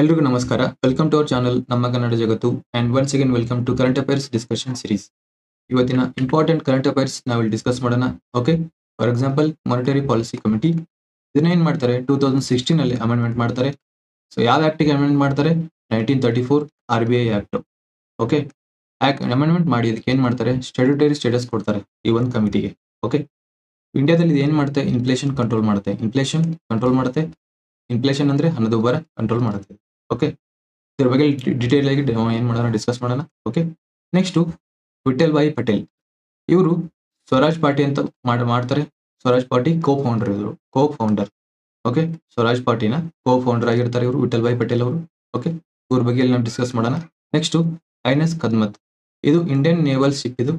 ಎಲ್ರಿಗೂ ನಮಸ್ಕಾರ. Welcome to our channel ನಮ್ಮ Kannada Jagattu and once again welcome to current affairs discussion series ಇವತ್ತಿನ important current affairs ಇಲ್ಲಿ discuss ಮಾಡೋಣ okay for example monetary policy committee ಇದನ್ನ ಏನ್ ಮಾಡ್ತಾರೆ? ಟೂ ತೌಸಂಡ್ ಸಿಕ್ಸ್ಟೀನ್ ಅಲ್ಲಿ ಅಮೆಂಡ್ಮೆಂಟ್ ಮಾಡ್ತಾರೆ. ಸೊ ಯಾವ ಆಕ್ಟಿಗೆ ಅಮೆಂಡ್ಮೆಂಟ್ ಮಾಡ್ತಾರೆ? Nineteen thirty four R B I act okay amendment ಮಾಡಿ, ಇದಕ್ಕೆ ಏನ್ ಮಾಡ್ತಾರೆ? ಸ್ಟ್ಯಾಟ್ಯೂಟರಿ ಸ್ಟೇಟಸ್ ಕೊಡ್ತಾರೆ ಈ ಒಂದು ಕಮಿಟಿಗೆ ಓಕೆ ಇಂಡಿಯಾದಲ್ಲಿ ಇದು ಏನ್ ಮಾಡುತ್ತೆ? ಇನ್ಫ್ಲೇಷನ್ ಕಂಟ್ರೋಲ್ ಮಾಡುತ್ತೆ. ಇನ್ಫ್ಲೇಷನ್ ಕಂಟ್ರೋಲ್ ಮಾಡುತ್ತೆ. ಇನ್ಫ್ಲೇಷನ್ ಅಂದ್ರೆ ಹಣದುಬ್ಬರ ಕಂಟ್ರೋಲ್ ಮಾಡುತ್ತೆ. ಓಕೆ ಇದ್ರ ಬಗ್ಗೆ ಡಿಟೇಲ್ ಆಗಿ ಏನ್ ಮಾಡೋಣ ಡಿಸ್ಕಸ್ ಮಾಡೋಣ? ಓಕೆ ನೆಕ್ಸ್ಟ್ ವಿಠಲ್ ಭಾಯಿ ಪಟೇಲ್ ಇವರು ಸ್ವರಾಜ್ ಪಾರ್ಟಿ ಅಂತ ಮಾಡಿ, ಮಾಡ್ತಾರೆ. ಸ್ವರಾಜ್ ಪಾರ್ಟಿ ಕೋ ಫೌಂಡರ್ ಇವರು. ಕೋ ಫೌಂಡರ್ ಓಕೆ ಸ್ವರಾಜ್ ಪಾರ್ಟಿನ ಕೋ ಫೌಂಡರ್ ಆಗಿರ್ತಾರೆ ಇವರು ವಿಠಲ್ ಭಾಯಿ ಪಟೇಲ್ ಅವರು. ಓಕೆ ಇವ್ರ ಬಗ್ಗೆ ನಾವು ಡಿಸ್ಕಸ್ ಮಾಡೋಣ. ನೆಕ್ಸ್ಟ್ ಎಸ್ ಕದ್ಮತ್ ಇದು ಇಂಡಿಯನ್ ನೇವಲ್ ಶಿಪ್ ಇದು.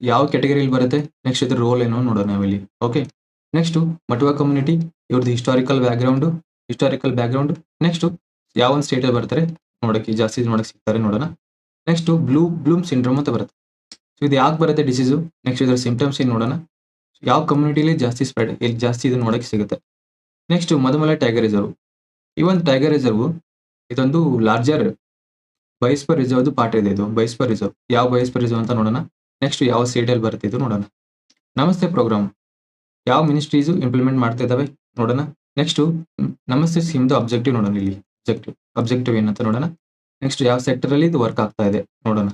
ಯಾವ ಕ್ಯಾಟಗರಿಯಲ್ಲಿ ಬರುತ್ತೆ? ನೆಕ್ಸ್ಟ್ ಇದ್ರ ರೋಲ್ ಏನೋ ನೋಡೋಣ ನಾವಿಲ್ಲಿ. ಓಕೆ ನೆಕ್ಸ್ಟ್ ಮಟುವಾ ಕಮ್ಯುನಿಟಿ ಇವ್ರದ್ದು historical background historical background next ಯಾವ ಒಂದು ಸ್ಟೇಟಲ್ಲಿ ಬರ್ತಾರೆ ನೋಡೋಕ್ಕೆ ಜಾಸ್ತಿ ನೋಡಕ್ಕೆ ಸಿಗ್ತಾರೆ ನೋಡೋಣ. ನೆಕ್ಸ್ಟ್ ಬ್ಲೂ ಬ್ಲೂಮ್ ಸಿಂಡ್ರೋಮ್ ಅಂತ ಬರುತ್ತೆ. ಸೊ ಇದು ಯಾಕೆ ಬರುತ್ತೆ ಡಿಸೀಸು ನೆಕ್ಸ್ಟ್ ಇದರ ಸಿಂಪ್ಟಮ್ಸ್ ಏನು ನೋಡೋಣ. ಯಾವ ಕಮ್ಯುನಿಟಿಲಿ ಜಾಸ್ತಿ ಸ್ಪ್ರೆಡ್ ಇಲ್ಲಿ ಜಾಸ್ತಿ ಇದು ನೋಡೋಕ್ಕೆ ಸಿಗುತ್ತೆ. ನೆಕ್ಸ್ಟ್ ಮಧುಮಲ ಟೈಗರ್ ರಿಸರ್ವ್ ಈ ಒಂದು ಟೈಗರ್ ರಿಸರ್ವ್ ಇದೊಂದು ಲಾರ್ಜರ್ ಬಯಸ್ಪರ್ ರಿಸರ್ವ್ ಪಾರ್ಟ್ ಇದೆ ಇದು ಬಯಸ್ಪರ್ ರಿಸರ್ವ್ ಯಾವ ಬಯಸ್ಪರ್ ರಿಸರ್ವ್ ಅಂತ ನೋಡೋಣ. ನೆಕ್ಸ್ಟ್ ಯಾವ ಸ್ಟೇಟಲ್ಲಿ ಬರುತ್ತೆ ಇದು ನೋಡೋಣ. ನಮಸ್ತೆ ಪ್ರೋಗ್ರಾಮ್ ಯಾವ ಮಿನಿಸ್ಟ್ರೀಸು ಇಂಪ್ಲಿಮೆಂಟ್ ಮಾಡ್ತಾ ಇದ್ದಾವೆ ನೋಡೋಣ. ನೆಕ್ಸ್ಟ್ ನಮಸ್ತೆ ಸ್ಕೀಮ್ದು ಅಬ್ಜೆಕ್ಟಿವ್ ನೋಡೋಣ ಇಲ್ಲಿ. ಅಬ್ಜೆಕ್ಟಿವ್ ಅಬ್ಜೆಕ್ಟಿವ್ ಏನಂತ ನೋಡೋಣ. ನೆಕ್ಸ್ಟ್ ಯಾವ ಸೆಕ್ಟರ್ ಅಲ್ಲಿ ಇದು ವರ್ಕ್ ಆಗ್ತಾ ಇದೆ ನೋಡೋಣ.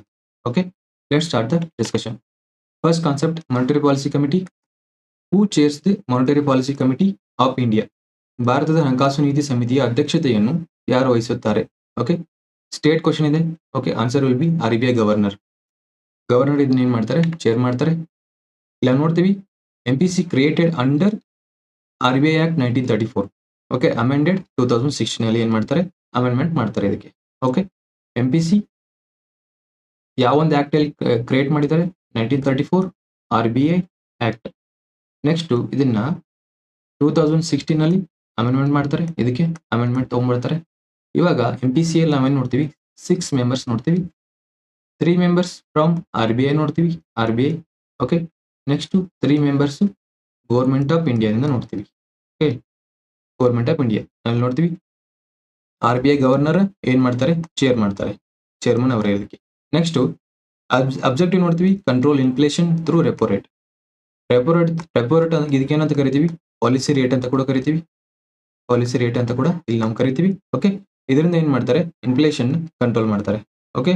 Okay let start the discussion first concept monetary policy committee who chairs the monetary policy committee of India ಭಾರತದ ಹಣಕಾಸು ನೀತಿ ಸಮಿತಿಯ ಅಧ್ಯಕ್ಷತೆಯನ್ನು ಯಾರು ವಹಿಸುತ್ತಾರೆ? ಓಕೆ ಸ್ಟೇಟ್ ಕ್ವಶನ್ ಇದೆ. Okay answer will be R B I governor governor ಇದನ್ನ ಏನು ಮಾಡ್ತಾರೆ? ಚೇರ್ ಮಾಡ್ತಾರೆ. ಇಲ್ಲ, ನೋಡ್ತೀವಿ. M P C created under R B I act nineteen thirty four okay amended two thousand sixteen ಅಲ್ಲಿ ಏನ್ ಮಾಡ್ತಾರೆ? ಅಮೆಂಡ್ಮೆಂಟ್ ಮಾಡ್ತಾರೆ ಇದಕ್ಕೆ. ಓಕೆ ಎಂ ಪಿ ಸಿ ಯಾವ ಒಂದು ಆಕ್ಟ್ ಅಲ್ಲಿ ಕ್ರಿಯೇಟ್ ಮಾಡಿದ್ದಾರೆ? Nineteen thirty four R B I act next ಇದನ್ನ ಟೂ ತೌಸಂಡ್ ಸಿಕ್ಸ್ಟೀನ್ ಅಲ್ಲಿ ಅಮೆಂಡ್ಮೆಂಟ್ ಮಾಡ್ತಾರೆ. ಇದಕ್ಕೆ ಅಮೆಂಡ್ಮೆಂಟ್ ತಗೊಂಡ್ಬರ್ತಾರೆ. ಇವಾಗ ಎಂ ಪಿ ಸಿ ನಾವೇನ್ ನೋಡ್ತೀವಿ? ಸಿಕ್ಸ್ ಮೆಂಬರ್ಸ್ ನೋಡ್ತೀವಿ. Three members from R B I ನೋಡ್ತೀವಿ. R B I okay next three members government of ಇಂಡಿಯಾದಿಂದ ನೋಡ್ತೀವಿ. ಓಕೆ ಗೌರ್ಮೆಂಟ್ ಆಫ್ ಇಂಡಿಯಾ ಅಲ್ಲಿ ನೋಡ್ತೀವಿ. ಆರ್ ಬಿ ಐ ಗವರ್ನರ್ ಏನ್ ಮಾಡ್ತಾರೆ? ಚೇರ್ ಮಾಡ್ತಾರೆ. ಚೇರ್ಮನ್ ಅವರೇ ಇದಕ್ಕೆ ನೆಕ್ಸ್ಟ್ ಅಬ್ಜೆಕ್ಟಿವ್ ನೋಡ್ತೀವಿ. Control inflation through repo rate repo rate repo rate ಇದಕ್ಕೆ ಏನಂತ ಕರಿತೀವಿ? ಪಾಲಿಸಿ ರೇಟ್ ಅಂತ ಕೂಡ ಕರಿತೀವಿ. ಪಾಲಿಸಿ ರೇಟ್ ಅಂತ ಕೂಡ ಇಲ್ಲಿ ನಾವು ಕರಿತೀವಿ. ಓಕೆ ಇದರಿಂದ ಏನ್ ಮಾಡ್ತಾರೆ? ಇನ್ಫ್ಲೇಷನ್ ಕಂಟ್ರೋಲ್ ಮಾಡ್ತಾರೆ. Okay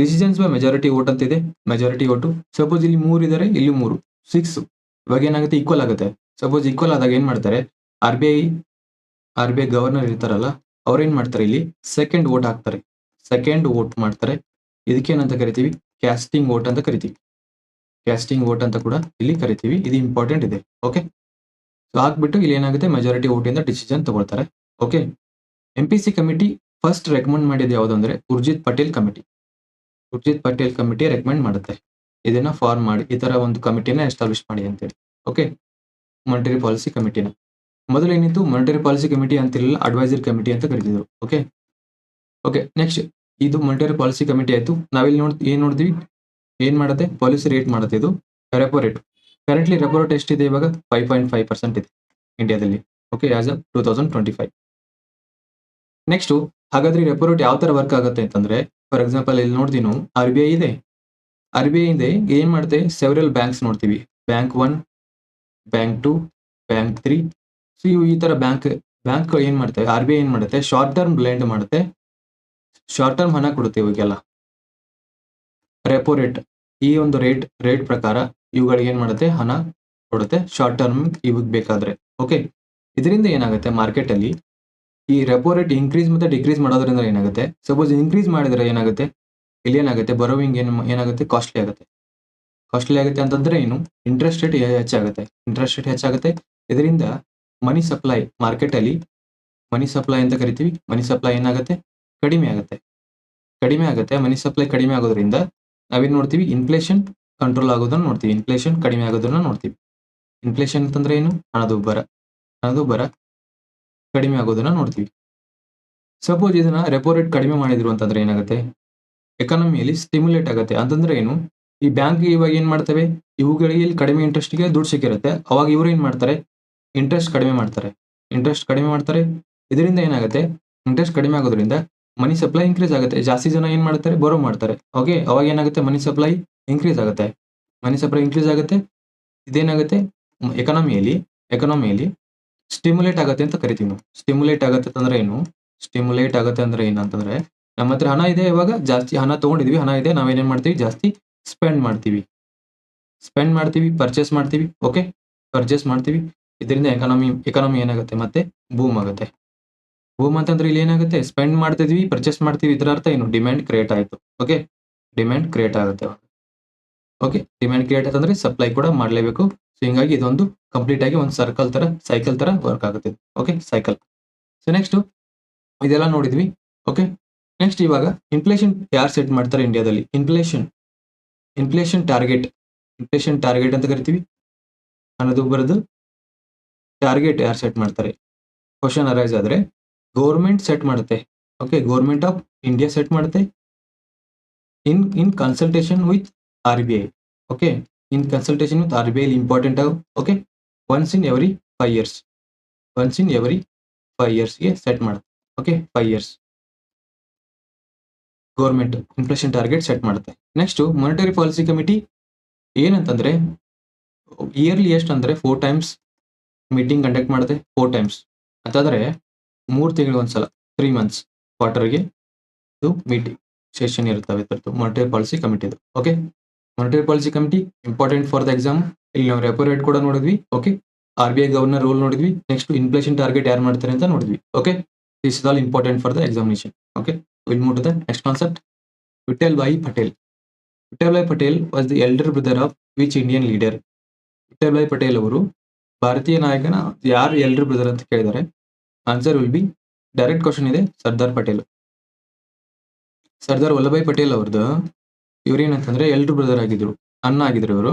decisions by majority vote ಅಂತ ಇದೆ. ಮೆಜಾರಿಟಿ ಓಟು ಸಪೋಸ್ ಇಲ್ಲಿ ಮೂರು ಇದಾರೆ, ಇಲ್ಲಿ ಮೂರು. ಸಿಕ್ಸ್ ಇವಾಗ ಏನಾಗುತ್ತೆ? ಈಕ್ವಲ್ ಆಗುತ್ತೆ. ಸಪೋಸ್ ಈಕ್ವಲ್ ಆದಾಗ ಏನ್ ಮಾಡ್ತಾರೆ? R B I, R B I governor ಇರ್ತಾರಲ್ಲ ಅವ್ರು ಏನ್ ಮಾಡ್ತಾರೆ ಇಲ್ಲಿ? ಸೆಕೆಂಡ್ ವೋಟ್ ಹಾಕ್ತಾರೆ. ಸೆಕೆಂಡ್ ವೋಟ್ ಮಾಡ್ತಾರೆ. ಇದಕ್ಕೆ ಏನಂತ ಕರಿತೀವಿ? ಕ್ಯಾಸ್ಟಿಂಗ್ ವೋಟ್ ಅಂತ ಕರಿತೀವಿ. ಕ್ಯಾಸ್ಟಿಂಗ್ ವೋಟ್ ಅಂತ ಕೂಡ ಇಲ್ಲಿ ಕರಿತೀವಿ. ಇದು ಇಂಪಾರ್ಟೆಂಟ್ ಇದೆ. ಓಕೆ ಸೊ ಹಾಕ್ಬಿಟ್ಟು ಇಲ್ಲಿ ಏನಾಗುತ್ತೆ? ಮೆಜಾರಿಟಿ ಇಂದ ಡಿಸಿಷನ್ ತಗೊಳ್ತಾರೆ. Okay M P C committee first recommend ಮಾಡಿದ್ದು ಯಾವುದು ಅಂದ್ರೆ Urjit Patel committee Urjit Patel committee recommend ಮಾಡುತ್ತೆ. ಇದನ್ನ ಫಾರ್ಮ್ ಮಾಡಿ, ಈ ತರ ಒಂದು ಕಮಿಟಿನ ಎಸ್ಟಾಬ್ಲಿಷ್ ಮಾಡಿ ಅಂತೇಳಿ. ಓಕೆ ಮಾನಿಟರಿ ಪಾಲಿಸಿ ಕಮಿಟಿನ ಮೊದಲು ಏನಿತ್ತು ಮಾನಿಟರಿ ಪಾಲಿಸಿ ಕಮಿಟಿ ಅಂತಿರಲಿಲ್ಲ ಅಡ್ವೈಸರ್ ಕಮಿಟಿ ಅಂತ ಕರಿತಿದ್ರು. ಓಕೆ ಓಕೆ ನೆಕ್ಸ್ಟ್ ಇದು ಮಾನಿಟರಿ ಪಾಲಿಸಿ ಕಮಿಟಿ ಆಯಿತು. ನಾವಿಲ್ಲಿ ನೋಡ್, ಏನು ನೋಡಿದ್ವಿ ಏನು ಮಾಡುತ್ತೆ? ಪಾಲಿಸಿ ರೇಟ್ ಮಾಡುತ್ತೆ ಇದು. Repo rate currently repo rate ಎಷ್ಟಿದೆ ಇವಾಗ? ಫೈವ್ ಪಾಯಿಂಟ್ ಫೈವ್ ಪರ್ಸೆಂಟ್ ಇದೆ ಇಂಡಿಯಾದಲ್ಲಿ okay as a two thousand twenty five next ಹಾಗಾದ್ರೆ ರೆಪೋ ರೇಟ್ ಯಾವ ತರ ವರ್ಕ್ ಆಗುತ್ತೆ ಅಂತಂದ್ರೆ ಫಾರ್ ಎಕ್ಸಾಂಪಲ್ ಇಲ್ಲಿ ನೋಡ್ತೀವಿ ನಾವು. ಆರ್ ಬಿ ಐ ಇದೆ. ಆರ್ ಬಿ ಐ ಇದೆ. ಏನು ಮಾಡುತ್ತೆ ಸೆವರಲ್ ಬ್ಯಾಂಕ್ಸ್ ನೋಡ್ತೀವಿ. Bank one bank two bank three so ಇವು ಈ ತರ ಬ್ಯಾಂಕ್ ಬ್ಯಾಂಕ್ ಏನ್ ಮಾಡುತ್ತೆ? ಆರ್ ಬಿ ಐ ಏನ್ ಮಾಡುತ್ತೆ? ಶಾರ್ಟ್ ಟರ್ಮ್ ಬ್ಲೆಂಡ್ ಮಾಡುತ್ತೆ. ಶಾರ್ಟ್ ಟರ್ಮ್ ಹಣ ಕೊಡುತ್ತೆ ಇವಾಗೆಲ್ಲ. ರೆಪೋ ರೇಟ್ ಈ ಒಂದು ರೇಟ್ ರೇಟ್ ಪ್ರಕಾರ ಇವುಗಳಿಗೆ ಏನ್ ಮಾಡುತ್ತೆ? ಹಣ ಕೊಡುತ್ತೆ. ಶಾರ್ಟ್ ಟರ್ಮ್ ಇವಾಗ ಬೇಕಾದ್ರೆ. ಓಕೆ ಇದರಿಂದ ಏನಾಗುತ್ತೆ? ಮಾರ್ಕೆಟ್ ಅಲ್ಲಿ ಈ ರೆಪೋ ರೇಟ್ ಇನ್ಕ್ರೀಸ್ ಮತ್ತೆ ಡಿಕ್ರೀಸ್ ಮಾಡೋದ್ರಿಂದ ಏನಾಗುತ್ತೆ? ಸಪೋಸ್ ಇನ್ಕ್ರೀಸ್ ಮಾಡಿದ್ರೆ ಏನಾಗುತ್ತೆ? ಇಲ್ಲಿ ಏನಾಗುತ್ತೆ? ಬರೋವಿಂಗ್ ಏನು, ಏನಾಗುತ್ತೆ? ಕಾಸ್ಟ್ಲಿ ಆಗುತ್ತೆ. ಕಾಸ್ಟ್ಲಿ ಆಗುತ್ತೆ ಅಂತಂದ್ರೆ ಏನು? ಇಂಟ್ರೆಸ್ಟ್ ರೇಟ್ ಹೆಚ್ಚಾಗುತ್ತೆ. ಇಂಟ್ರೆಸ್ಟ್ ರೇಟ್ ಹೆಚ್ಚಾಗುತ್ತೆ. ಇದರಿಂದ ಮನಿ ಸಪ್ಲೈ ಮಾರ್ಕೆಟ್ ಅಲ್ಲಿ ಮನಿ ಸಪ್ಲೈ ಅಂತ ಕರಿತೀವಿ. ಮನಿ ಸಪ್ಲೈ ಏನಾಗುತ್ತೆ? ಕಡಿಮೆ ಆಗುತ್ತೆ. ಕಡಿಮೆ ಆಗುತ್ತೆ. ಮನಿ ಸಪ್ಲೈ ಕಡಿಮೆ ಆಗೋದ್ರಿಂದ ನಾವೇನು ನೋಡ್ತೀವಿ? ಇನ್ಫ್ಲೇಷನ್ ಕಂಟ್ರೋಲ್ ಆಗೋದನ್ನ ನೋಡ್ತೀವಿ. ಇನ್ಫ್ಲೇಷನ್ ಕಡಿಮೆ ಆಗೋದನ್ನ ನೋಡ್ತೀವಿ. ಇನ್ಫ್ಲೇಷನ್ ಅಂತಂದ್ರೆ ಏನು? ಹಣದುಬ್ಬರ ಹಣದುಬ್ಬರ ಕಡಿಮೆ ಆಗೋದನ್ನ ನೋಡ್ತೀವಿ. ಸಪೋಸ್ ಇದನ್ನ ರೆಪೋ ರೇಟ್ ಕಡಿಮೆ ಮಾಡಿದ್ರು ಅಂತಂದ್ರೆ ಏನಾಗುತ್ತೆ? ಎಕಾನಮಿಯಲ್ಲಿ ಸ್ಟಿಮ್ಯುಲೇಟ್ ಆಗುತ್ತೆ. ಅಂತಂದ್ರೆ ಏನು? ಈ ಬ್ಯಾಂಕ್ ಇವಾಗ ಏನ್ ಮಾಡ್ತವೆ? ಇವುಗಳಿಗೆ ಕಡಿಮೆ ಇಂಟ್ರೆಸ್ಟ್ಗೆ ದುಡ್ಡು ಸಿಕ್ಕಿರುತ್ತೆ. ಅವಾಗ ಇವ್ರು ಏನ್ ಮಾಡ್ತಾರೆ? ಇಂಟ್ರೆಸ್ಟ್ ಕಡಿಮೆ ಮಾಡ್ತಾರೆ. ಇಂಟ್ರೆಸ್ಟ್ ಕಡಿಮೆ ಮಾಡ್ತಾರೆ, ಇದರಿಂದ ಏನಾಗುತ್ತೆ? ಇಂಟ್ರೆಸ್ಟ್ ಕಡಿಮೆ ಆಗೋದ್ರಿಂದ ಮನಿ ಸಪ್ಲೈ ಇನ್ಕ್ರೀಸ್ ಆಗುತ್ತೆ. ಜಾಸ್ತಿ ಜನ ಏನು ಮಾಡ್ತಾರೆ? ಬರೋ ಮಾಡ್ತಾರೆ. ಓಕೆ ಅವಾಗ ಏನಾಗುತ್ತೆ? ಮನಿ ಸಪ್ಲೈ ಇನ್ಕ್ರೀಸ್ ಆಗುತ್ತೆ. ಮನಿ ಸಪ್ಲೈ ಇನ್ಕ್ರೀಸ್ ಆಗುತ್ತೆ. ಇದೇನಾಗುತ್ತೆ? ಎಕನಾಮಿಯಲ್ಲಿ ಎಕನಾಮಿಯಲ್ಲಿ ಸ್ಟಿಮ್ಯುಲೇಟ್ ಆಗುತ್ತೆ ಅಂತ ಕರಿತೀವಿ ನಾವು. ಸ್ಟಿಮ್ಯುಲೇಟ್ ಆಗುತ್ತೆ ಅಂದ್ರೆ ಏನು? ಸ್ಟಿಮ್ಯುಲೇಟ್ ಆಗುತ್ತೆ ಅಂದ್ರೆ ಏನಂತಂದ್ರೆ ನಮ್ಮ ಹತ್ರ ಹಣ ಇದೆ ಇವಾಗ, ಜಾಸ್ತಿ ಹಣ ತೊಗೊಂಡಿದ್ವಿ, ಹಣ ಇದೆ ನಾವೇನೇನು ಮಾಡ್ತೀವಿ? ಜಾಸ್ತಿ ಸ್ಪೆಂಡ್ ಮಾಡ್ತೀವಿ. ಸ್ಪೆಂಡ್ ಮಾಡ್ತೀವಿ ಪರ್ಚೇಸ್ ಮಾಡ್ತೀವಿ ಓಕೆ ಪರ್ಚೇಸ್ ಮಾಡ್ತೀವಿ. ಇದರಿಂದ ಎಕಾನಮಿ ಎಕಾನಮಿ ಏನಾಗುತ್ತೆ ಮತ್ತೆ ಬೂಮ್ ಆಗುತ್ತೆ. ಬೂಮ್ ಅಂತಂದ್ರೆ ಇಲ್ಲಿ ಏನಾಗುತ್ತೆ? ಸ್ಪೆಂಡ್ ಮಾಡ್ತಿದ್ವಿ ಪರ್ಚೇಸ್ ಮಾಡ್ತೀವಿ ಇದರ ಅರ್ಥ ಏನು? ಡಿಮ್ಯಾಂಡ್ ಕ್ರಿಯೇಟ್ ಆಯ್ತು. ಓಕೆ ಡಿಮ್ಯಾಂಡ್ ಕ್ರಿಯೇಟ್ ಆಗುತ್ತೆ ಓಕೆ ಡಿಮ್ಯಾಂಡ್ ಕ್ರಿಯೇಟ್ ಆಯ್ತಂದ್ರೆ ಸಪ್ಲೈ ಕೂಡ ಮಾಡಲೇಬೇಕು. ಸೊ ಹಿಂಗಾಗಿ ಇದೊಂದು ಕಂಪ್ಲೀಟ್ ಆಗಿ ಒಂದು ಸರ್ಕಲ್ ತರ ಸೈಕಲ್ ತರ ವರ್ಕ್ ಆಗುತ್ತೆ. ಓಕೆ ಸೈಕಲ್ ಸೊ ನೆಕ್ಸ್ಟ್ ಇದೆಲ್ಲ ನೋಡಿದ್ವಿ. ಓಕೆ ನೆಕ್ಸ್ಟ್ ಇವಾಗ ಇನ್ಫ್ಲೇಷನ್ ಯಾರು ಸೆಟ್ ಮಾಡ್ತಾರೆ ಇಂಡಿಯಾದಲ್ಲಿ inflation inflation target inflation target ಅಂತ ಕರಿತೀವಿ. ಅನ್ನೋದು ಬರೆದು ಟಾರ್ಗೆಟ್ ಯಾರು ಸೆಟ್ ಮಾಡ್ತಾರೆ? ಕ್ವಶನ್ ಅರೈಸ್ ಆದ್ರೆ ಗೌರ್ಮೆಂಟ್ ಸೆಟ್ ಮಾಡುತ್ತೆ. Okay government of India set ಮಾಡುತ್ತೆ. In in consultation with R B I okay in consultation with R B I important okay once in every five years once in every five ಇಯರ್ಸ್ಗೆ set ಮಾಡುತ್ತೆ okay five years government inflation target set ಮಾಡುತ್ತೆ. Next monetary policy committee ಏನಂತಂದ್ರೆ yearly ಎಷ್ಟು ಅಂದ್ರೆ four times meeting conduct ಮಾಡುತ್ತೆ four times ಅಂತಂದ್ರೆ ಮೂರು ತಿಂಗಳು ಒಂದ್ಸಲ ತ್ರೀ ಮಂತ್ಸ್ ಕ್ವಾರ್ಟರ್ಗೆ ಇದು ಮೀಟಿಂಗ್ ಸೆಷನ್ ಇರುತ್ತವೆ monetary policy ಕಮಿಟಿದು okay monetary policy committee important for the exam ಇಲ್ಲಿ ನಾವು ರೆಪೋ ರೇಟ್ ಕೂಡ ನೋಡಿದ್ವಿ okay R B I governor role ನೋಡಿದ್ವಿ ನೆಕ್ಸ್ಟ್ ಇನ್ಫ್ಲೇಷನ್ ಟಾರ್ಗೆಟ್ ಯಾರು ಮಾಡ್ತಾರೆ ಅಂತ ನೋಡಿದ್ವಿ okay this is all important for the examination okay will move the next concept Vithalbhai Patel Vithalbhai Patel was the elder brother of which Indian leader Vithalbhai Patel ಅವರು ಭಾರತೀಯ ನಾಯಕನ ಯಾರು ಎಲ್ರು brother ಅಂತ ಕೇಳಿದ್ದಾರೆ. Answer will be direct question ಇದೆ, ಸರ್ದಾರ್ ಪಟೇಲ್. ಸರ್ದಾರ್ ವಲ್ಲಭಾಯ್ ಪಟೇಲ್ ಅವ್ರದ್ದು ಇವ್ರು ಏನಂತಂದ್ರೆ ಎಲ್ರು ಬ್ರದರ್ ಆಗಿದ್ರು, ಅಣ್ಣ ಆಗಿದ್ರು ಇವರು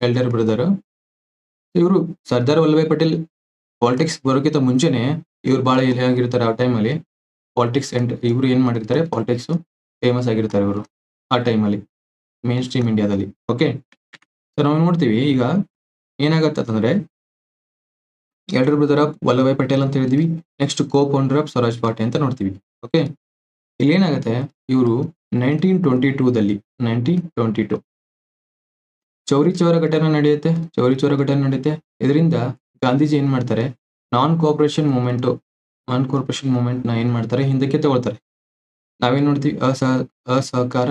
ಎಲ್ಡರ್ ಬ್ರದರ್ ಇವರು ಸರ್ದಾರ್ ವಲ್ಲಭಾಯ್ ಪಟೇಲ್ ಪಾಲಿಟಿಕ್ಸ್ ಬರೋಕ್ಕಿಂತ ಮುಂಚೆನೆ ಇವ್ರು ಬಹಳ ಆಗಿರ್ತಾರೆ ಆ ಟೈಮಲ್ಲಿ ಪಾಲಿಟಿಕ್ಸ್ ಎಂಡ್ ಇವರು ಏನ್ ಮಾಡಿರ್ತಾರೆ ಪಾಲಿಟಿಕ್ಸ್ ಫೇಮಸ್ ಆಗಿರ್ತಾರೆ ಇವರು ಆ ಟೈಮಲ್ಲಿ ಮೇನ್ ಸ್ಟ್ರೀಮ್ ಇಂಡಿಯಾದಲ್ಲಿ ಓಕೆ ಸೊ ನಾವು ನೋಡ್ತೀವಿ ಈಗ ಏನಾಗತ್ತಂದ್ರೆ elder brother of Vallabhbhai Patel ಅಂತ ಹೇಳಿದ್ವಿ next co founder of Swaraj party ಅಂತ ನೋಡ್ತೀವಿ. ಓಕೆ ಇಲ್ಲಿ ಏನಾಗುತ್ತೆ? ಇವರು nineteen twenty ಟೂದಲ್ಲಿ nineteen twenty two Chauri Chaura ಘಟನೆ ನಡೆಯುತ್ತೆ, ಚೌರಿ ಚೌರ ಘಟನೆ ನಡೆಯುತ್ತೆ. ಇದರಿಂದ ಗಾಂಧೀಜಿ ಏನ್ ಮಾಡ್ತಾರೆ? ನಾನ್ ಕೋಆಪರೇಷನ್ ಮೂವ್ಮೆಂಟ್ ನಾನ್ ಕೋಆಪರೇಷನ್ನ ಏನ್ ಮಾಡ್ತಾರೆ? ಹಿಂದಕ್ಕೆ ತಗೊಳ್ತಾರೆ. ನಾವೇನ್ ನೋಡ್ತೀವಿ? ಅಸಹ ಅಸಹಕಾರ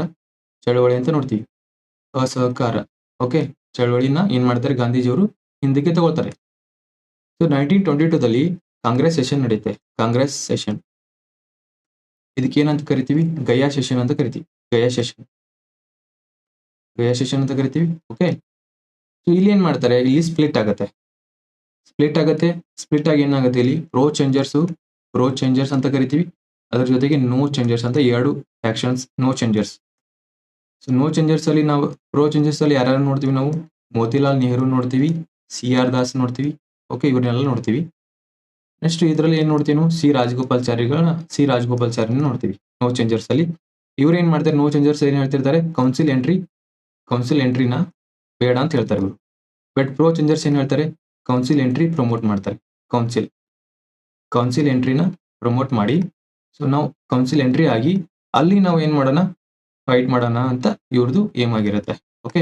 ಚಳವಳಿ ಅಂತ ನೋಡ್ತೀವಿ. ಅಸಹಕಾರ ಓಕೆ ಚಳವಳಿನ ಏನ್ ಮಾಡ್ತಾರೆ? ಗಾಂಧೀಜಿಯವರು ಹಿಂದಕ್ಕೆ ತಗೊಳ್ತಾರೆ. ಸೊ ನೈನ್ಟೀನ್ ಟ್ವೆಂಟಿ ಟೂದಲ್ಲಿ ಕಾಂಗ್ರೆಸ್ ಸೆಷನ್ ನಡೆಯುತ್ತೆ ಕಾಂಗ್ರೆಸ್ ಸೆಷನ್ ಇದಕ್ಕೆ ಏನಂತ ಕರಿತೀವಿ? ಗಯಾ ಸೆಷನ್ ಅಂತ ಕರಿತೀವಿ. ಗಯಾ ಸೆಷನ್ ಗಯಾ ಸೆಷನ್ ಅಂತ ಕರಿತೀವಿ. ಓಕೆ ಸೊ ಇಲ್ಲಿ ಏನ್ ಮಾಡ್ತಾರೆ? ಇಲ್ಲಿ ಸ್ಪ್ಲಿಟ್ ಆಗುತ್ತೆ. ಸ್ಪ್ಲಿಟ್ ಆಗುತ್ತೆ. ಸ್ಪ್ಲಿಟ್ ಆಗಿ ಏನಾಗುತ್ತೆ ಇಲ್ಲಿ? ಪ್ರೋ ಚೇಂಜರ್ಸ್ ಪ್ರೋ ಚೇಂಜರ್ಸ್ ಅಂತ ಕರಿತೀವಿ. ಅದ್ರ ಜೊತೆಗೆ ನೋ ಚೇಂಜರ್ಸ್ ಅಂತ ಎರಡು actions no changers so no changers ಅಲ್ಲಿ ನಾವು ಪ್ರೋ ಚೇಂಜರ್ಸ್ ಅಲ್ಲಿ ಯಾರ್ಯಾರು ನೋಡ್ತೀವಿ ನಾವು? ಮೋತಿಲಾಲ್ ನೆಹರು ನೋಡ್ತೀವಿ. ಸಿ ಆರ್ ದಾಸ್ ನೋಡ್ತೀವಿ. ಓಕೆ ಇವ್ರನ್ನೆಲ್ಲ ನೋಡ್ತೀವಿ. ನೆಕ್ಸ್ಟ್ ಇದರಲ್ಲಿ ಏನು ನೋಡ್ತೀವಿ ನಾವು ಸಿ ರಾಜಗೋಪಾಲ್ಚಾರಿಗಳನ್ನ ಸಿ ರಾಜಗೋಪಾಲ್ಚಾರಿನ ನೋಡ್ತೀವಿ. ನೋ ಚೇಂಜರ್ಸ್ ಅಲ್ಲಿ. ಇವ್ರು ಏನು ಮಾಡ್ತಾರೆ ನೋ ಚೇಂಜರ್ಸ್ ಏನು ಹೇಳ್ತಿರ್ತಾರೆ? ಕೌನ್ಸಿಲ್ ಎಂಟ್ರಿ ಕೌನ್ಸಿಲ್ ಎಂಟ್ರಿನ ಬೇಡ ಅಂತ ಹೇಳ್ತಾರೆ ಇವರು. ಬಟ್ ಪ್ರೋ ಚೇಂಜರ್ಸ್ ಏನು ಹೇಳ್ತಾರೆ? ಕೌನ್ಸಿಲ್ ಎಂಟ್ರಿ ಪ್ರಮೋಟ್ ಮಾಡ್ತಾರೆ. ಕೌನ್ಸಿಲ್ ಕೌನ್ಸಿಲ್ ಎಂಟ್ರಿನ ಪ್ರಮೋಟ್ ಮಾಡಿ. ಸೊ ನಾವು ಕೌನ್ಸಿಲ್ ಎಂಟ್ರಿ ಆಗಿ ಅಲ್ಲಿ ನಾವು ಏನು ಮಾಡೋಣ? ಫೈಟ್ ಮಾಡೋಣ ಅಂತ ಇವ್ರದ್ದು ಏಮ್ ಆಗಿರುತ್ತೆ. ಓಕೆ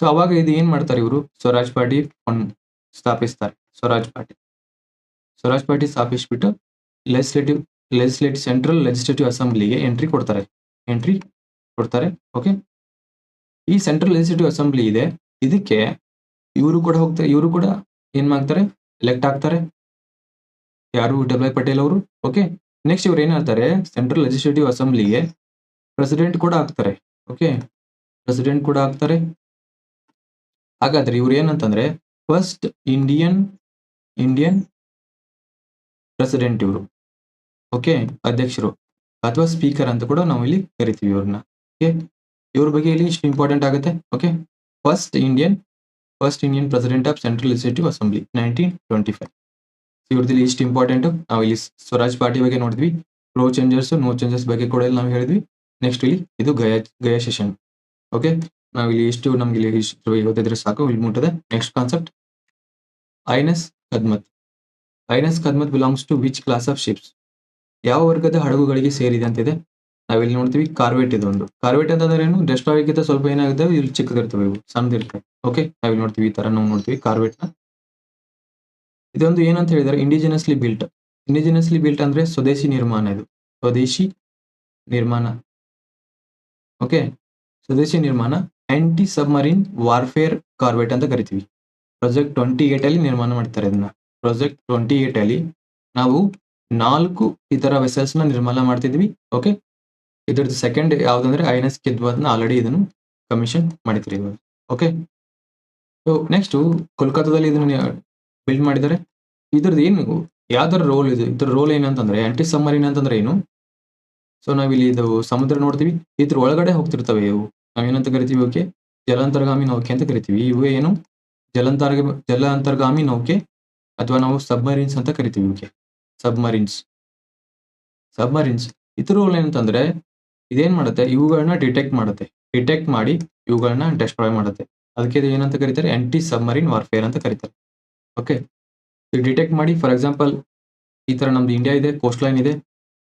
ಸೊ ಅವಾಗ ಇದು ಏನು ಮಾಡ್ತಾರೆ ಇವರು? ಸ್ವರಾಜ್ ಪಾರ್ಟಿ ಸ್ಥಾಪಿಸ್ತಾರೆ. ಸ್ವರಾಜ್ ಪಾರ್ಟಿ ಸ್ವರಾಜ್ ಪಾರ್ಟಿ ಸ್ಥಾಪಿಸ್ಬಿಟ್ಟು ಲೆಜಿಸ್ಲೇಟಿವ್ ಲೆಜಿಸ್ಲೇಟಿವ್ ಸೆಂಟ್ರಲ್ ಲೆಜಿಸ್ಲೇಟಿವ್ ಅಸೆಂಬ್ಲಿಗೆ ಎಂಟ್ರಿ ಕೊಡ್ತಾರೆ. ಎಂಟ್ರಿ ಕೊಡ್ತಾರೆ ಓಕೆ ಈ ಸೆಂಟ್ರಲ್ ಲೆಜಿಸ್ಲೇಟಿವ್ ಅಸೆಂಬ್ಲಿ ಇದೆ. ಇದಕ್ಕೆ ಇವರು ಕೂಡ ಹೋಗ್ತಾರೆ, ಇವರು ಕೂಡ ಏನ್ ಮಾಡ್ತಾರೆ? ಎಲೆಕ್ಟ್ ಆಗ್ತಾರೆ. ಯಾರು? ವಲ್ಲಭಾಯ್ ಪಟೇಲ್ ಅವರು ಓಕೆ ನೆಕ್ಸ್ಟ್ ಇವ್ರು ಏನ್ ಮಾಡ್ತಾರೆ? ಸೆಂಟ್ರಲ್ ಲೆಜಿಸ್ಲೇಟಿವ್ ಅಸೆಂಬ್ಲಿಗೆ ಪ್ರೆಸಿಡೆಂಟ್ ಕೂಡ ಆಗ್ತಾರೆ ಓಕೆ ಪ್ರೆಸಿಡೆಂಟ್ ಕೂಡ ಆಗ್ತಾರೆ. ಹಾಗಾದ್ರೆ ಇವ್ರು ಏನಂತಂದ್ರೆ ಫಸ್ಟ್ ಇಂಡಿಯನ್ ಇಂಡಿಯನ್ ಪ್ರೆಸಿಡೆಂಟ್ ಇವರು. ಓಕೆ ಅಧ್ಯಕ್ಷರು. ಅಥವಾ ಸ್ಪೀಕರ್ ಅಂತ ಕೂಡ ನಾವು ಇಲ್ಲಿ ಕರಿತೀವಿ ಇವ್ರನ್ನ. ಓಕೆ ಇವ್ರ ಬಗ್ಗೆ ಇಲ್ಲಿ ಇಷ್ಟು ಇಂಪಾರ್ಟೆಂಟ್ ಆಗುತ್ತೆ. Okay first Indian first Indian president of central legislative assembly nineteen twenty five ಇವ್ರದ್ದು ಇಷ್ಟು ಇಂಪಾರ್ಟೆಂಟ್ ನಾವು ಇಲ್ಲಿ ಸ್ವರಾಜ್ ಪಾರ್ಟಿ ಬಗ್ಗೆ ನೋಡಿದ್ವಿ. ಪ್ರೋ ಚೇಂಜರ್ಸ್ ನೋ ಚೇಂಜರ್ಸ್ ಬಗ್ಗೆ ಕೂಡ ಇಲ್ಲಿ ನಾವು ಹೇಳಿದ್ವಿ. ನೆಕ್ಸ್ಟ್ ಇಲ್ಲಿ ಇದು ಗಯಾ ಗಯಾ ಸೆಷನ್ ಓಕೆ ನಾವು ಇಲ್ಲಿ ಇಷ್ಟು ನಮ್ಗೆ ಇಲ್ಲಿ ಇವತ್ತಿದ್ರೆ ಸಾಕು, ಇಲ್ಲಿ ಮುಟ್ಟದೆ next concept I N S Kadmatt I N S Kadmatt belongs to which class of ships ಯಾವ ವರ್ಗದ ಹಡಗುಗಳಿಗೆ ಸೇರಿದೆ ಅಂತಿದೆ? ನಾವಿಲ್ಲಿ ನೋಡ್ತೀವಿ ಕಾರ್ವೆಟ್ ಇದೊಂದು. ಕಾರ್ವೆಟ್ ಅಂತಂದ್ರೆ ಏನು? ಡೆಸ್ಟ್ರಾಯ್ಗಿಂತ ಸ್ವಲ್ಪ ಏನಾಗುತ್ತೆ? ಇಲ್ಲಿ ಚಿಕ್ಕದಿರ್ತವೆ ಇವು. ಸಣ್ಣದಿರ್ತವೆ ಓಕೆ ನಾವಿಲ್ಲಿ ನೋಡ್ತೀವಿ ಈ ತರ ನಾವು ನೋಡ್ತೀವಿ ಕಾರ್ವೆಟ್ನ ಇದೊಂದು ಏನಂತ ಹೇಳಿದ್ರೆ ಇಂಡಿಜಿನಸ್ಲಿ ಬಿಲ್ಟ್ ಇಂಡಿಜಿನಸ್ಲಿ ಬಿಲ್ಟ್ ಅಂದ್ರೆ ಸ್ವದೇಶಿ ನಿರ್ಮಾಣ ಇದು. ಸ್ವದೇಶಿ ನಿರ್ಮಾಣ. ಓಕೆ ಸ್ವದೇಶಿ ನಿರ್ಮಾಣ. ಆಂಟಿ ಸಬ್ಮರೀನ್ ವಾರ್ಫೇರ್ ಕಾರ್ವೆಟ್ ಅಂತ ಕರಿತೀವಿ. ಪ್ರಾಜೆಕ್ಟ್ ಟ್ವೆಂಟಿ ಅಲ್ಲಿ ನಿರ್ಮಾಣ ಮಾಡ್ತಾರೆ ಇದನ್ನ ಪ್ರಾಜೆಕ್ಟ್ ಟ್ವೆಂಟಿ ಅಲ್ಲಿ ನಾವು ನಾಲ್ಕು ಇತರ ವೆಸೆಲ್ಸ್ನ ನಿರ್ಮಾಣ ಮಾಡ್ತಿದ್ವಿ ಓಕೆ ಇದ್ರದ್ದು ಸೆಕೆಂಡ್ ಯಾವ್ದಂದ್ರೆ ಐ ಎನ್ ಎಸ್ ಕಿದ್ವಾದ್ನ ಆಲ್ರೆಡಿ ಇದನ್ನು ಕಮಿಷನ್ ಮಾಡಿದ್ರಿ ಓಕೆ ಸೊ ನೆಕ್ಸ್ಟ್ ಕೋಲ್ಕತ್ತಾದಲ್ಲಿ ಇದನ್ನ ಬಿಲ್ಡ್ ಮಾಡಿದ್ದಾರೆ ಇದ್ರದ್ದು ಏನು ಯಾವ್ದಾರ ರೋಲ್ ಇದು ಇದ್ರ ರೋಲ್ ಏನಂತಂದ್ರೆ ಆಂಟಿ ಸಬ್ಮರೀನ್ ಅಂತಂದ್ರೆ ಏನು? ಸೊ ನಾವಿಲ್ಲಿ ಇದು ಸಮುದ್ರ ನೋಡ್ತೀವಿ, ಇದ್ರ ಒಳಗಡೆ ಹೋಗ್ತಿರ್ತವೆ ಇವು. ನಾವೇನಂತ ಕರಿತೀವಿ ಓಕೆ ಜಲಾಂತರ್ಗಾಮಿ ನೌಕೆ ಅಂತ ಕರಿತೀವಿ. ಇವು ಏನು? ಜಲಾಂತರ್ಗ ಜಲಾಂತರ್ಗಾಮಿ ನೌಕೆ ಅಥವಾ ನಾವು ಸಬ್ಮರೀನ್ಸ್ ಅಂತ ಕರಿತೀವಿ ಇವಕ್ಕೆ ಸಬ್ಮರೀನ್ಸ್ ಸಬ್ಮರೀನ್ಸ್ ಇತರ ಏನಂತಂದ್ರೆ ಇದೇನ್ ಮಾಡುತ್ತೆ? ಇವುಗಳನ್ನ ಡಿಟೆಕ್ಟ್ ಮಾಡುತ್ತೆ. ಡಿಟೆಕ್ಟ್ ಮಾಡಿ ಇವುಗಳನ್ನ ಡೆಸ್ಟ್ರಾಯ್ ಮಾಡುತ್ತೆ. ಅದಕ್ಕೆ ಇದು ಏನಂತ ಕರೀತಾರೆ? ಆಂಟಿ ಸಬ್ಮರೀನ್ ವಾರ್ಫೇರ್ ಅಂತ ಕರೀತಾರೆ. ಓಕೆ ಡಿಟೆಕ್ಟ್ ಮಾಡಿ ಫಾರ್ ಎಕ್ಸಾಂಪಲ್ ಈ ತರ ನಮ್ದು ಇಂಡಿಯಾ ಇದೆ ಕೋಸ್ಟ್ ಲೈನ್ ಇದೆ.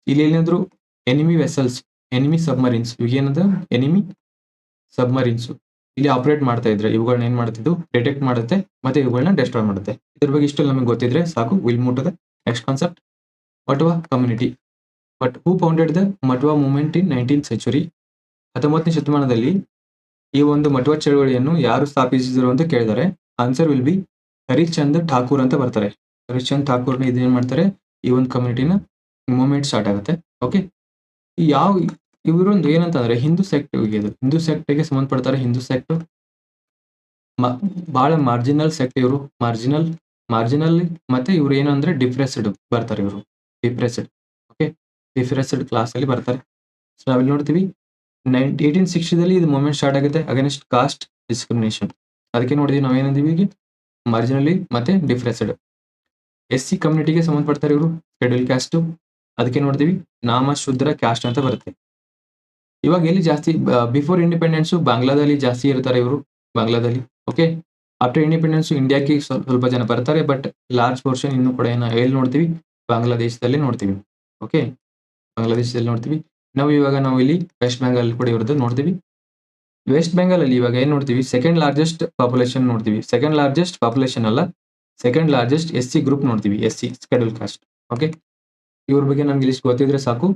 ಇಲ್ಲಿ ಏನಾದ್ರು ಎನಿಮಿ ವೆಸಲ್ಸ್ ಎನಿಮಿ ಸಬ್ಮರೀನ್ಸ್ ಇವಾಗೇನದ ಎನಿಮಿ ಸಬ್ಮರೀನ್ಸ್ ಇಲ್ಲಿ ಆಪರೇಟ್ ಮಾಡ್ತಾ ಇದ್ರೆ ಇವುಗಳನ್ನ ಏನ್ ಮಾಡ್ತಿದ್ದು ಡಿಟೆಕ್ಟ್ ಮಾಡುತ್ತೆ, ಮತ್ತೆ ಇವುಗಳನ್ನ ಡೆಸ್ಟ್ರಾಯ್ ಮಾಡುತ್ತೆ. ಇದ್ರ ಬಗ್ಗೆ ಇಷ್ಟು ನಮಗೆ ಗೊತ್ತಿದ್ರೆ ಸಾಕು will ಮುಟ್ಟದೆ next concept Matua community but who founded the Matua movement in nineteen century ಹತ್ತೊಂಬತ್ತನೇ ಶತಮಾನದಲ್ಲಿ ಈ ಒಂದು ಮಟ್ವಾ ಚಳವಳಿಯನ್ನು ಯಾರು ಸ್ಥಾಪಿಸಿದರು ಅಂತ ಕೇಳಿದರೆ. Answer will be Harishchandra Thakur ಅಂತ ಬರ್ತಾರೆ. ಹರಿಶ್ಚಂದ್ರ ಠಾಕೂರ್ನ ಇದೇನ್ ಮಾಡ್ತಾರೆ? ಈ ಒಂದು ಕಮ್ಯುನಿಟಿನ ಮೂವ್ಮೆಂಟ್ ಸ್ಟಾರ್ಟ್ ಆಗುತ್ತೆ. ಓಕೆ ಯಾವ ಇವರೊಂದು ಏನಂತಂದ್ರೆ ಹಿಂದೂ ಸೆಕ್ಟ್ ಇದು. ಹಿಂದೂ ಸೆಕ್ಟ್ಗೆ ಸಂಬಂಧಪಡ್ತಾರೆ ಹಿಂದೂ ಸೆಕ್ಟ್ ಬಹಳ ಮಾರ್ಜಿನಲ್ ಸೆಕ್ಟ್ ಇವರು. ಮಾರ್ಜಿನಲ್ ಮಾರ್ಜಿನಲ್ ಮತ್ತೆ ಇವ್ರು ಅಂದ್ರೆ ಡಿಪ್ರೆಸ್ಡ್ ಬರ್ತಾರೆ ಇವರು. ಡಿಪ್ರೆಸ್ಡ್ ಓಕೆ ಡಿಫ್ರೆಸ್ಡ್ ಕ್ಲಾಸ್ ಅಲ್ಲಿ ಬರ್ತಾರೆ. ಸೊ ನಾವಿಲ್ಲಿ ನೋಡ್ತೀವಿ, ನೈನ್ ಏಯ್ಟೀನ್ ಸಿಕ್ಸ್ಟಿದಲ್ಲಿ ಇದು ಮೂವ್ಮೆಂಟ್ ಸ್ಟಾರ್ಟ್ ಆಗುತ್ತೆ ಅಗೇನ್ಸ್ಟ್ ಕಾಸ್ಟ್ ಡಿಸ್ಕ್ರಿಮಿನೇಷನ್ ಅದಕ್ಕೆ ನೋಡಿದ್ವಿ ನಾವೇನಂದೀವಿ ಈಗ? ಮಾರ್ಜಿನಲಿ ಮತ್ತೆ ಡಿಫ್ರೆಸ್ಡ್ ಎಸ್ ಸಿ ಕಮ್ಯುನಿಟಿಗೆ ಸಂಬಂಧಪಡ್ತಾರೆ ಇವರು ಶೆಡ್ಯೂಲ್ ಕ್ಯಾಸ್ಟ್ ಅದಕ್ಕೆ ನೋಡ್ತೀವಿ, ನಾಮ, ಶುದ್ರ ಕ್ಯಾಸ್ಟ್ ಅಂತ ಬರುತ್ತೆ. ಇವಾಗ ಎಲ್ಲಿ ಜಾಸ್ತಿ ಬಿಫೋರ್ ಇಂಡಿಪೆಂಡೆನ್ಸ್ ಬಾಂಗ್ಲಾದಲ್ಲಿ ಜಾಸ್ತಿ ಇರ್ತಾರೆ ಇವರು ಬಾಂಗ್ಲಾದಲ್ಲಿ ಓಕೆ ಆಫ್ಟರ್ ಇಂಡಿಪೆಂಡೆನ್ಸ್ ಇಂಡಿಯಾಕ್ಕೆ ಸ್ವಲ್ಪ ಜನ ಬರ್ತಾರೆ ಬಟ್ ಲಾರ್ಜ್ ಪೋರ್ಷನ್ ಇನ್ನು ಕೂಡ ಏನೋ ಎಲ್ಲಿ ನೋಡ್ತೀವಿ? ಬಾಂಗ್ಲಾದೇಶದಲ್ಲಿ ನೋಡ್ತೀವಿ ಓಕೆ ಬಾಂಗ್ಲಾದೇಶದಲ್ಲಿ ನೋಡ್ತೀವಿ. ನಾವು ಇವಾಗ ನಾವು ಇಲ್ಲಿ ವೆಸ್ಟ್ ಬೆಂಗಾಲ್ ಕೂಡ ಇವ್ರದ್ದು ನೋಡ್ತೀವಿ. ವೆಸ್ಟ್ ಬೆಂಗಾಲ್ ಅಲ್ಲಿ ಇವಾಗ ಏನ್ ನೋಡ್ತೀವಿ? ಸೆಕೆಂಡ್ ಲಾರ್ಜೆಸ್ಟ್ ಪಾಪ್ಯುಲೇಷನ್ ನೋಡ್ತೀವಿ. ಸೆಕೆಂಡ್ ಲಾರ್ಜೆಸ್ಟ್ ಪಾಪ್ಯುಲೇಷನ್ ಅಲ್ಲ second largest S C group ನೋಡ್ತೀವಿ S C schedule caste okay ಇವ್ರ ಬಗ್ಗೆ ನಮ್ಗೆ ಇಲ್ಲಿ ಗೊತ್ತಿದ್ರೆ ಸಾಕು.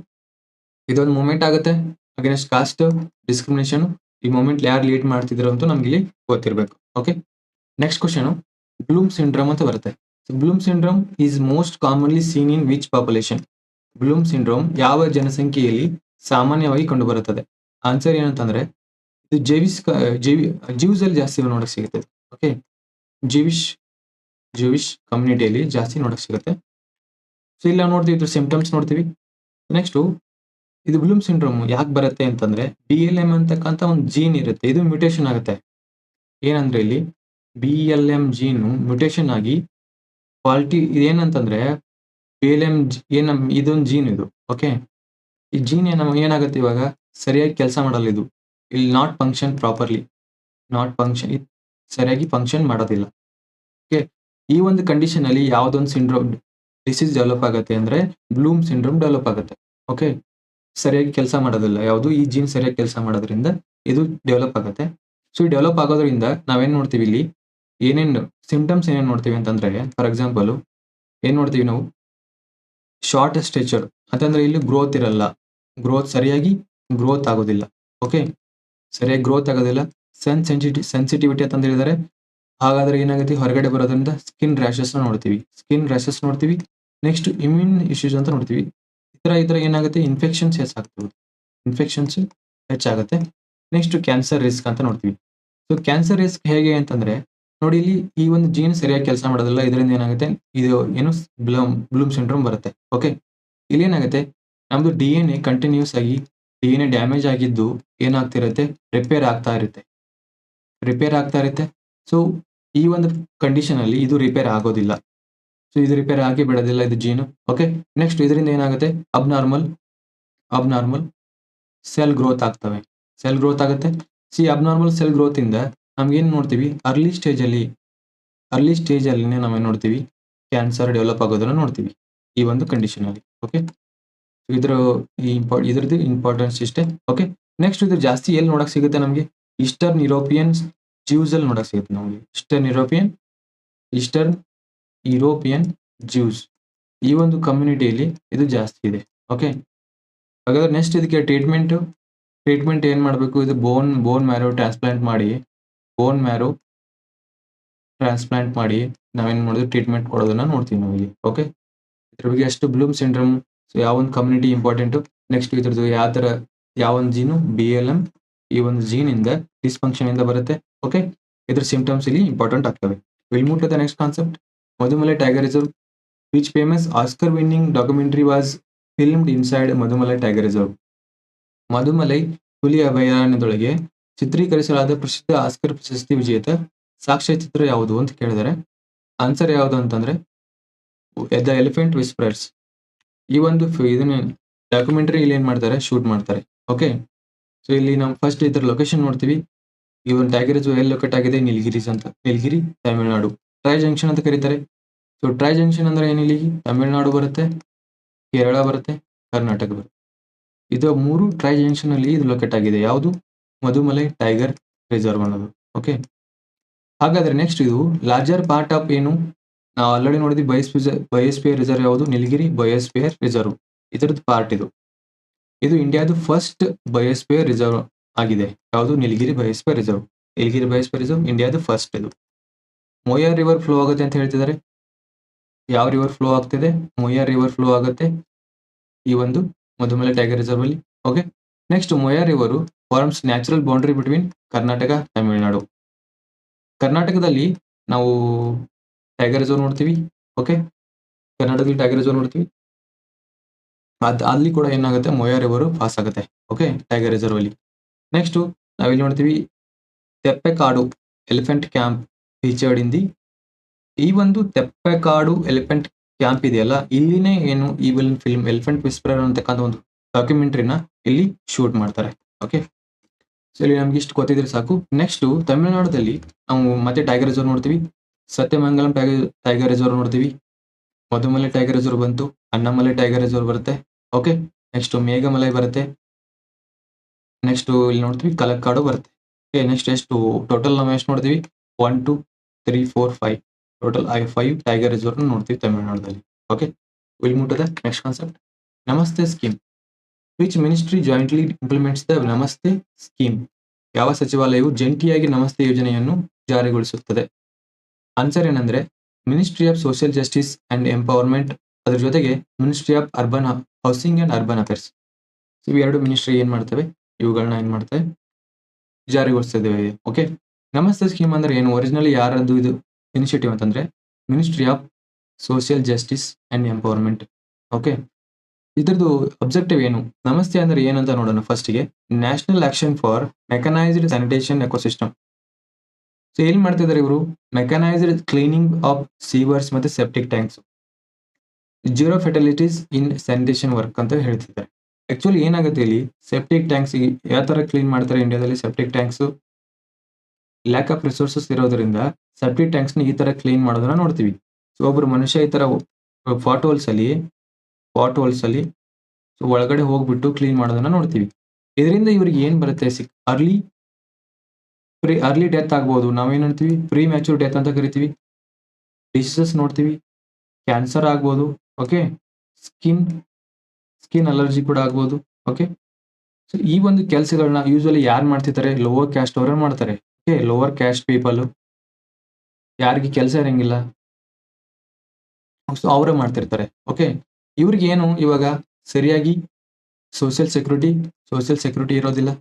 ಇದೊಂದು ಮೂಮೆಂಟ್ ಆಗುತ್ತೆ. ಅಗೇನ್ಸ್ಟ್ ಕಾಸ್ಟ್ ಡಿಸ್ಕ್ರಿಮಿನೇಷನ್ ಈ ಮೂಮೆಂಟ್ ಯಾರು ಲೀಡ್ ಮಾಡ್ತಿದ್ರು ಅಂತ ನಮ್ಗೆ ಇಲ್ಲಿ ಗೊತ್ತಿರಬೇಕು okay next question Bloom syndrome ಅಂತ ಬರುತ್ತೆ. Bloom syndrome is most commonly seen in which population Bloom syndrome ಯಾವ ಜನಸಂಖ್ಯೆಯಲ್ಲಿ ಸಾಮಾನ್ಯವಾಗಿ ಕಂಡುಬರುತ್ತದೆ? ಆನ್ಸರ್ ಏನಂತಂದ್ರೆ, ಇದು ಜೇವಿಸ್, ಜೀವಿ, ಜೀವ್ಸ್ ಅಲ್ಲಿ ಜಾಸ್ತಿ ನೋಡಕ್ ಸಿಗುತ್ತೆ ಓಕೆ ಜೀವಿಶ್ ಜೀವಿಶ್ ಕಮ್ಯುನಿಟಿಯಲ್ಲಿ ಜಾಸ್ತಿ ನೋಡಕ್ ಸಿಗುತ್ತೆ. ಸೊ ಇಲ್ಲ ನೋಡ್ತೀವಿ, ಇದ್ರ ಸಿಂಪ್ಟಮ್ಸ್ ನೋಡ್ತೀವಿ. ನೆಕ್ಸ್ಟು ಇದು ಬ್ಲೂಮ್ ಸಿಂಡ್ರೋಮ್ ಯಾಕೆ ಬರುತ್ತೆ ಅಂತಂದ್ರೆ ಬಿ ಎಲ್ ಎಂ ಅಂತಕ್ಕಂಥ ಒಂದು ಜೀನ್ ಇರುತ್ತೆ. ಇದು ಮ್ಯೂಟೇಶನ್ ಆಗುತ್ತೆ. ಏನಂದ್ರೆ ಇಲ್ಲಿ B L M gene mutation ಆಗಿ ಕ್ವಾಲಿಟಿ ಇದೇನಂತಂದ್ರೆ ಬಿ ಎಲ್ ಎಂ ಏನ ಇದೊಂದು ಜೀನ್ ಇದು ಓಕೆ ಈ ಜೀನ್ ಏನ ಏನಾಗುತ್ತೆ ಇವಾಗ? ಸರಿಯಾಗಿ ಕೆಲಸ ಮಾಡಲ್ಲ ಇದು. ಇಲ್ಲಿ not function properly not function ಸರಿಯಾಗಿ ಫಂಕ್ಷನ್ ಮಾಡೋದಿಲ್ಲ. ಓಕೆ ಈ ಒಂದು ಕಂಡೀಷನ್ ಅಲ್ಲಿ ಯಾವ್ದೊಂದು ಸಿಂಡ್ರೋಮ್ ಡಿಸೀಸ್ ಡೆವಲಪ್ ಆಗುತ್ತೆ ಅಂದ್ರೆ ಬ್ಲೂಮ್ ಸಿಂಡ್ರೋಮ್ ಡೆವಲಪ್ ಆಗುತ್ತೆ. ಓಕೆ ಸರಿಯಾಗಿ ಕೆಲಸ ಮಾಡೋದಿಲ್ಲ. ಯಾವುದು ಈ ಜೀನ್ ಸರಿಯಾಗಿ ಕೆಲಸ ಮಾಡೋದ್ರಿಂದ ಇದು ಡೆವಲಪ್ ಆಗುತ್ತೆ. ಸೊ ಈ ಡೆವಲಪ್ ಆಗೋದ್ರಿಂದ ನಾವೇನು ನೋಡ್ತೀವಿ ಇಲ್ಲಿ? ಏನೇನು ಸಿಂಪ್ಟಮ್ಸ್ ಏನೇನು ನೋಡ್ತೀವಿ ಅಂತಂದ್ರೆ ಫಾರ್ ಎಕ್ಸಾಂಪಲ್ ಏನು ನೋಡ್ತೀವಿ ನಾವು? ಶಾರ್ಟ್ ಸ್ಟ್ರೆಚರ್ ಅಂತಂದ್ರೆ ಇಲ್ಲಿ ಗ್ರೋತ್ ಇರಲ್ಲ. ಗ್ರೋತ್ ಸರಿಯಾಗಿ ಗ್ರೋತ್ ಆಗೋದಿಲ್ಲ. ಓಕೆ ಸರಿಯಾಗಿ ಗ್ರೋತ್ ಆಗೋದಿಲ್ಲ. ಸೆನ್ ಸೆನ್ಸಿಟಿ ಸೆನ್ಸಿಟಿವಿಟಿ ಅಂತ ಹೇಳಿದರೆ ಹಾಗಾದ್ರೆ ಏನಾಗುತ್ತೆ? ಹೊರಗಡೆ ಬರೋದ್ರಿಂದ ಸ್ಕಿನ್ ರ್ಯಾಶಸ್ ನೋಡ್ತೀವಿ. ಸ್ಕಿನ್ ರ್ಯಾಶಸ್ ನೋಡ್ತೀವಿ. ನೆಕ್ಸ್ಟ್ ಇಮ್ಯೂನ್ ಇಶ್ಯೂಸ್ ಅಂತ ನೋಡ್ತೀವಿ. ಈ ಇದರ ಏನಾಗುತ್ತೆ? ಇನ್ಫೆಕ್ಷನ್ಸ್ ಹೆಚ್ಚಾಗ್ತದೆ ಇನ್ಫೆಕ್ಷನ್ಸ್ ಹೆಚ್ಚಾಗುತ್ತೆ. ನೆಕ್ಸ್ಟ್ ಕ್ಯಾನ್ಸರ್ ರಿಸ್ಕ್ ಅಂತ ನೋಡ್ತೀವಿ. ಸೊ ಕ್ಯಾನ್ಸರ್ ರಿಸ್ಕ್ ಹೇಗೆ ಅಂತಂದ್ರೆ, ನೋಡಿ ಇಲ್ಲಿ ಈ ಒಂದು ಜೀನ್ ಸರಿಯಾಗಿ ಕೆಲಸ ಮಾಡೋದಿಲ್ಲ. ಇದರಿಂದ ಏನಾಗುತ್ತೆ? ಇದು ಏನು ಬ್ಲೂಮ್ ಬ್ಲೂಮ್ ಸಿಂಡ್ರೋಮ್ ಬರುತ್ತೆ. ಓಕೆ ಇಲ್ಲಿ ಏನಾಗುತ್ತೆ? ನಮ್ದು ಡಿ ಎನ್ ಎ ಕಂಟಿನ್ಯೂಸ್ ಆಗಿ ಡಿ ಎನ್ ಎ ಡ್ಯಾಮೇಜ್ ಆಗಿದ್ದು ಏನಾಗ್ತಿರುತ್ತೆ? ರಿಪೇರ್ ಆಗ್ತಾ ಇರುತ್ತೆ. ರಿಪೇರ್ ಆಗ್ತಾ ಇರುತ್ತೆ. ಸೊ ಈ ಒಂದು ಕಂಡೀಷನ್ ಅಲ್ಲಿ ಇದು ರಿಪೇರ್ ಆಗೋದಿಲ್ಲ. ಸೊ ಇದು ರಿಪೇರ್ ಆಗಿ ಬಿಡೋದಿಲ್ಲ ಇದು ಜೀನು ಓಕೆ ನೆಕ್ಸ್ಟ್ ಇದರಿಂದ ಏನಾಗುತ್ತೆ? ಅಬ್ನಾರ್ಮಲ್ ಅಬ್ನಾರ್ಮಲ್ ಸೆಲ್ ಗ್ರೋತ್ ಆಗ್ತವೆ. ಸೆಲ್ ಗ್ರೋತ್ ಆಗುತ್ತೆ. ಸಿ ಅಬ್ನಾರ್ಮಲ್ ಸೆಲ್ ಗ್ರೋತ್ ಇಂದ ಏನ್ ನೋಡ್ತೀವಿ? ಅರ್ಲಿ ಸ್ಟೇಜ್ ಅಲ್ಲಿ ಅರ್ಲಿ ಸ್ಟೇಜ್ ಅಲ್ಲಿ ನಾವು ನೋಡ್ತೀವಿ? ಕ್ಯಾನ್ಸರ್ ಡೆವಲಪ್ ಆಗೋದನ್ನ ನೋಡ್ತೀವಿ. ಈ ಒಂದು ಕಂಡೀಷನ್ ಅಲ್ಲಿ. ಓಕೆ ಇದ್ರ ಈ ಇಂಪಾ ಇದ್ರದ್ದು ಇಂಪಾರ್ಟೆನ್ಸ್ ಇಷ್ಟೇ. ಓಕೆ ನೆಕ್ಸ್ಟ್ ಇದು ಜಾಸ್ತಿ ಎಲ್ಲಿ ನೋಡಕ್ ಸಿಗುತ್ತೆ ನಮಗೆ? ಈಸ್ಟರ್ನ್ ಯುರೋಪಿಯನ್ ಜ್ಯೂಸ್ ಅಲ್ಲಿ ನೋಡಕ್ ಸಿಗುತ್ತೆ ನಮಗೆ. Eastern European eastern European Jews ಈ ಒಂದು ಕಮ್ಯುನಿಟಿಯಲ್ಲಿ ಇದು ಜಾಸ್ತಿ ಇದೆ. ಓಕೆ ಹಾಗಾದ್ರೆ ನೆಕ್ಸ್ಟ್ ಇದಕ್ಕೆ ಟ್ರೀಟ್ಮೆಂಟ್ ಟ್ರೀಟ್ಮೆಂಟ್ ಏನ್ ಮಾಡಬೇಕು? ಇದು ಬೋನ್ ಬೋನ್ ಮ್ಯಾರೋ ಟ್ರಾನ್ಸ್ಪ್ಲಾಂಟ್ ಮಾಡಿ ಬೋನ್ ಮ್ಯಾರೋ ಟ್ರಾನ್ಸ್ಪ್ಲಾಂಟ್ ಮಾಡಿ ನಾವೇನ್ ಮಾಡೋದು? ಟ್ರೀಟ್ಮೆಂಟ್ ಕೊಡೋದನ್ನ ನೋಡ್ತೀವಿ ನಾವು ಇಲ್ಲಿ ಓಕೆ ಇದ್ರ ಬಗ್ಗೆ ಎಷ್ಟು ಬ್ಲೂಮ್ ಸಿಂಡ್ರಮ್ ಸೊ ಯಾವ ಒಂದು ಕಮ್ಯುನಿಟಿ ಇಂಪಾರ್ಟೆಂಟ್ ನೆಕ್ಸ್ಟ್ ಇದ್ರದ್ದು ಯಾವ ತರ ಯಾವ ಒಂದು ಜೀನು ಬಿ ಎಲ್ ಎಂ ಈ ಒಂದು ಜೀನ್ ಇಂದ ಡಿಸ್ಫಂಕ್ಷನ್ ಇಂದ ಬರುತ್ತೆ. ಓಕೆ ಇದ್ರ ಸಿಂಪ್ಟಮ್ಸ್ ಇಲ್ಲಿ ಇಂಪಾರ್ಟೆಂಟ್ ಆಗ್ತವೆ. Will move the next concept Mudumalai tiger reserve which famous Oscar-winning documentary was filmed inside Mudumalai Tiger Reserve. Mudumalai ಹುಲಿ ಅಭಯಾರಣ್ಯದೊಳಗೆ ಚಿತ್ರೀಕರಿಸಲಾದ ಪ್ರಸಿದ್ಧ ಆಸ್ಕರ್ ಪ್ರಶಸ್ತಿ ವಿಜೇತ ಸಾಕ್ಷ್ಯಚಿತ್ರ ಯಾವುದು ಅಂತ ಕೇಳಿದರೆ ಆನ್ಸರ್ ಯಾವುದು ಅಂತಂದ್ರೆ ದ ಎಲಿಫೆಂಟ್ ವಿಸ್ಪರ್ಸ್ ಈ ಒಂದು ಇದನ್ನ ಡಾಕ್ಯುಮೆಂಟರಿ ಇಲ್ಲಿ ಏನ್ ಮಾಡ್ತಾರೆ ಶೂಟ್ ಮಾಡ್ತಾರೆ. ಓಕೆ ಸೊ ಇಲ್ಲಿ ನಾವು ಫಸ್ಟ್ ಇದ್ರ ಲೊಕೇಶನ್ ನೋಡ್ತೀವಿ. ಈ ಒಂದು ರಿಸರ್ವ್ ಎಲ್ಲಿ ಲೊಕೇಟ್ ಆಗಿದೆ ನೀಲಗಿರೀಸ್ ಅಂತ. ನೀಲಗಿರಿ ತಮಿಳುನಾಡು ಟ್ರೈ ಜಂಕ್ಷನ್ ಅಂತ ಕರೀತಾರೆ. ಸೊ ಟ್ರೈ ಜಂಕ್ಷನ್ ಅಂದ್ರೆ ಏನಿಲ್ಲಿ ತಮಿಳುನಾಡು ಬರುತ್ತೆ, ಕೇರಳ ಬರುತ್ತೆ, ಕರ್ನಾಟಕ ಬರುತ್ತೆ. ಇದು ಮೂರು ಟ್ರೈ ಜಂಕ್ಷನ್ ಅಲ್ಲಿ ಇದು ಲೊಕೇಟ್ ಆಗಿದೆ. ಯಾವುದು? ಮಧುಮಲೈ ಟೈಗರ್ ರಿಸರ್ವ್ ಅನ್ನೋದು. ಓಕೆ ಹಾಗಾದ್ರೆ ನೆಕ್ಸ್ಟ್ ಇದು ಲಾರ್ಜರ್ ಪಾರ್ಟ್ ಆಫ್ ಏನು? ನಾವು ಆಲ್ರೆಡಿ ನೋಡಿದ್ವಿ ಬಯೋಸ್ಪಿಯರ್ ಬಯೋಸ್ಪಿಯರ್ ರಿಸರ್ವ್ ಯಾವುದು? ನೀಲಗಿರಿ ಬಯೋಸ್ಪಿಯರ್ ರಿಸರ್ವ್ ಇದರದ್ದು ಪಾರ್ಟ್ ಇದು. ಇದು ಇಂಡಿಯಾದ ಫಸ್ಟ್ ಬಯೋಸ್ಪಿಯರ್ ರಿಸರ್ವ್ ಆಗಿದೆ. ಯಾವುದು? Nilgiri biosphere reserve Nilgiri biosphere reserve ಇಂಡಿಯಾದ ಫಸ್ಟ್ ಇದು. ಮೋಯಾ ರಿವರ್ ಫ್ಲೋ ಆಗುತ್ತೆ ಅಂತ ಹೇಳ್ತಿದ್ದಾರೆ. ಯಾವ ರಿವರ್ ಫ್ಲೋ ಆಗ್ತಿದೆ? ಮೊಯ್ಯಾ ರಿವರ್ ಫ್ಲೋ ಆಗುತ್ತೆ ಈ ಒಂದು ಮಧುಮಲೆ ಟೈಗರ್ ರಿಸರ್ವ್ ಅಲ್ಲಿ. Okay next Moyar river forms natural boundary between Karnataka Tamil Nadu ಕರ್ನಾಟಕದಲ್ಲಿ ನಾವು ಟೈಗರ್ ರಿಸರ್ವ್ ನೋಡ್ತೀವಿ. ಓಕೆ ಕರ್ನಾಟಕದಲ್ಲಿ ಟೈಗರ್ ರಿಸರ್ವ್ ನೋಡ್ತೀವಿ. ಅದ್ ಅಲ್ಲಿ ಕೂಡ ಏನಾಗುತ್ತೆ? ಮೊಯ್ಯಾ ರಿವರು ಪಾಸ್ ಆಗುತ್ತೆ. ಓಕೆ ಟೈಗರ್ ರಿಸರ್ವ್ ಅಲ್ಲಿ. ನೆಕ್ಸ್ಟ್ ನಾವಿಲ್ಲಿ ನೋಡ್ತೀವಿ ತೆಪ್ಪೆ ಕಾಡು ಎಲಿಫೆಂಟ್ ಕ್ಯಾಂಪ್ ಫೀಚರ್ಡ್ ಇನ್ ಈ ಒಂದು ತೆಪ್ಪೆಕಾಡು ಎಲಿಫೆಂಟ್ ಕ್ಯಾಂಪ್ ಇದೆಯಲ್ಲ, ಇಲ್ಲಿನೇ ಏನು ಈ ವಿಲ್ ಫಿಲ್ಮ್ ಎಲಿಫೆಂಟ್ ವಿಸ್ಪರರ್ ಅಂತಕ್ಕಂಥ ಒಂದು ಡಾಕ್ಯುಮೆಂಟ್ರಿನ ಇಲ್ಲಿ ಶೂಟ್ ಮಾಡ್ತಾರೆ. ಓಕೆ ಸೊ ಇಲ್ಲಿ ನಮ್ಗೆ ಇಷ್ಟು ಗೊತ್ತಿದ್ರೆ ಸಾಕು. ನೆಕ್ಸ್ಟ್ ತಮಿಳುನಾಡಲ್ಲಿ ನಾವು ಮತ್ತೆ ಟೈಗರ್ ರಿಸರ್ವ್ ನೋಡ್ತೀವಿ. ಸತ್ಯಮಂಗಲಂ ಟೈಗರ್ ಟೈಗರ್ ರಿಸರ್ವ್ ನೋಡ್ತೀವಿ. ಮಧುಮಲೆ ಟೈಗರ್ ರಿಸರ್ವ್ ಬಂತು. ಅಣ್ಣಮಲೆ ಟೈಗರ್ ರಿಸರ್ವ್ ಬರುತ್ತೆ. ಓಕೆ ನೆಕ್ಸ್ಟ್ ಮೇಘಮಲೈ ಬರುತ್ತೆ. ನೆಕ್ಸ್ಟ್ ಇಲ್ಲಿ ನೋಡ್ತೀವಿ. ಕಲಕ್ಕಾಡು ಬರುತ್ತೆ. ಓಕೆ ನೆಕ್ಸ್ಟ್ ಎಷ್ಟು ಟೋಟಲ್ ನಾವು ಎಷ್ಟು ನೋಡ್ತೀವಿ? One two three four five total I five tiger reserve ನೋಡ್ತೀವಿ ತಮಿಳುನಾಡಲ್ಲಿ okay will move to the next concept Namaste scheme which ministry jointly implements the Namaste scheme ಯಾವ ಸಚಿವಾಲಯವು ಜಂಟಿಯಾಗಿ ನಮಸ್ತೆ ಯೋಜನೆಯನ್ನು ಜಾರಿಗೊಳಿಸುತ್ತದೆ? ಆನ್ಸರ್ ಏನಂದ್ರೆ ministry of social justice and empowerment ಅದ್ರ ಜೊತೆಗೆ ministry of urban housing and urban affairs ಇವು ಎರಡು ಮಿನಿಸ್ಟ್ರಿ ಏನ್ ಮಾಡ್ತವೆ? ಇವುಗಳನ್ನ ಏನ್ ಮಾಡ್ತವೆ? ಜಾರಿಗೊಳಿಸ್ತಿದ್ದೇವೆ ಓಕೆ ನಮಸ್ತೆ ಸ್ಕೀಮ್ ಅಂದ್ರೆ ಏನು? ಒರಿಜಿನಲಿ ಯಾರದ್ದು ಇದು ಇನಿಷಿಯೇಟಿವ್ ಅಂತಂದ್ರೆ ministry of social justice and empowerment okay ಇದರದು objective ಏನು? ನಮಸ್ತೆ ಅಂದ್ರೆ ಏನಂತ ನೋಡೋಣ ಫಸ್ಟ್ಗೆ national action for mechanised sanitation ecosystem so ಏನ್ ಮಾಡ್ತಿದ್ದಾರೆ ಇವರು? ಮೆಕನೈಸ್ಡ್ ಕ್ಲೀನಿಂಗ್ ಆಫ್ ಸೀವರ್ಸ್ ಮತ್ತೆ septic tanks zero fatalities in sanitation work ಅಂತ ಹೇಳ್ತಿದ್ದಾರೆ. ಆಕ್ಚುಲಿ ಏನಾಗುತ್ತೆ ಇಲ್ಲಿ? ಸೆಪ್ಟಿಕ್ ಟ್ಯಾಂಕ್ಸ್ ಯಾವ ತರ ಕ್ಲೀನ್ ಮಾಡ್ತಾರೆ ಇಂಡಿಯಾದಲ್ಲಿ septic tanks lack of resources ಇರೋದ್ರಿಂದ ಸೆಪ್ಟಿಕ್ ಟ್ಯಾಂಕ್ಸ್ನ ಈ ತರ ಕ್ಲೀನ್ ಮಾಡೋದನ್ನ ನೋಡ್ತೀವಿ. ಸೊ ಒಬ್ಬರು ಮನುಷ್ಯ ಈ ತರ ಪಾಟ್ ಹೋಲ್ಸ್ ಅಲ್ಲಿ ಫಾಟ್ ಹೋಲ್ಸ್ ಅಲ್ಲಿ ಸೊ ಒಳಗಡೆ ಹೋಗ್ಬಿಟ್ಟು ಕ್ಲೀನ್ ಮಾಡೋದನ್ನ ನೋಡ್ತೀವಿ. ಇದರಿಂದ ಇವ್ರಿಗೆ ಏನು ಬರುತ್ತೆ sick early pre early death ಆಗ್ಬೋದು. ನಾವೇನು ಅಂತೀವಿ? ಪ್ರೀ ಮ್ಯಾಚೂರ್ ಡೆತ್ ಅಂತ ಕರಿತೀವಿ. ಡಿಸೀಸಸ್ ನೋಡ್ತೀವಿ. ಕ್ಯಾನ್ಸರ್ ಆಗ್ಬೋದು ಓಕೆ ಸ್ಕಿನ್ ಸ್ಕಿನ್ ಅಲರ್ಜಿ ಕೂಡ ಆಗ್ಬೋದು ಓಕೆ ಸೊ ಈ ಒಂದು ಕೆಲಸಗಳನ್ನ ಯೂಶಲಿ ಯಾರು ಮಾಡ್ತಿದ್ದಾರೆ ಲೋವರ್ ಕ್ಯಾಸ್ಟ್ ಅವರೇ ಮಾಡ್ತಾರೆ. ಲೋವರ್ ಕ್ಯಾಸ್ಟ್ ಪೀಪಲ್ ಯಾರಿಗೆ ಕೆಲಸ ಇರಂಗಿಲ್ಲ. ಸೊ ಅವರೇ ಮಾಡ್ತಿರ್ತಾರೆ. ಓಕೆ ಇವ್ರಿಗೆ ಏನು ಇವಾಗ ಸರಿಯಾಗಿ ಸೋಷಿಯಲ್ ಸೆಕ್ಯೂರಿಟಿ ಸೋಷಿಯಲ್ ಸೆಕ್ಯೂರಿಟಿ ಇರೋದಿಲ್ಲ.